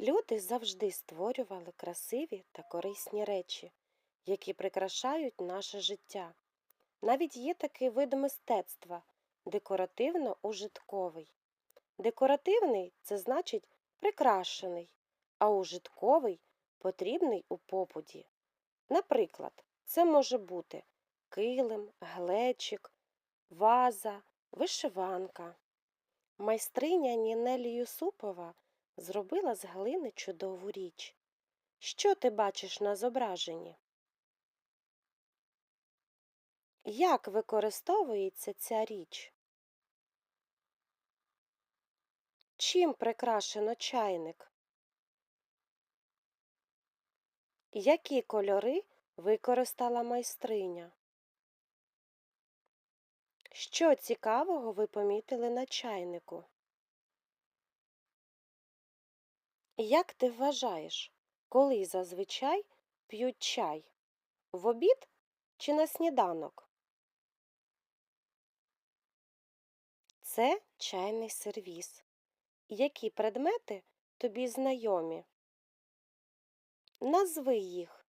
Люди завжди створювали красиві та корисні речі, які прикрашають наше життя. Навіть є такий вид мистецтва декоративно-ужитковий. Декоративний це значить прикрашений, а ужитковий потрібний у побуді. Наприклад, це може бути килим, глечик, ваза, вишиванка. Майстриня Нінелі Юсупова зробила з глини чудову річ. Що ти бачиш на зображенні? Як використовується ця річ? Чим прикрашено чайник? Які кольори використала майстриня? Що цікавого ви помітили на чайнику? Як ти вважаєш, коли зазвичай п'ють чай? В обід чи на сніданок? Це чайний сервіс. Які предмети тобі знайомі? Назви їх.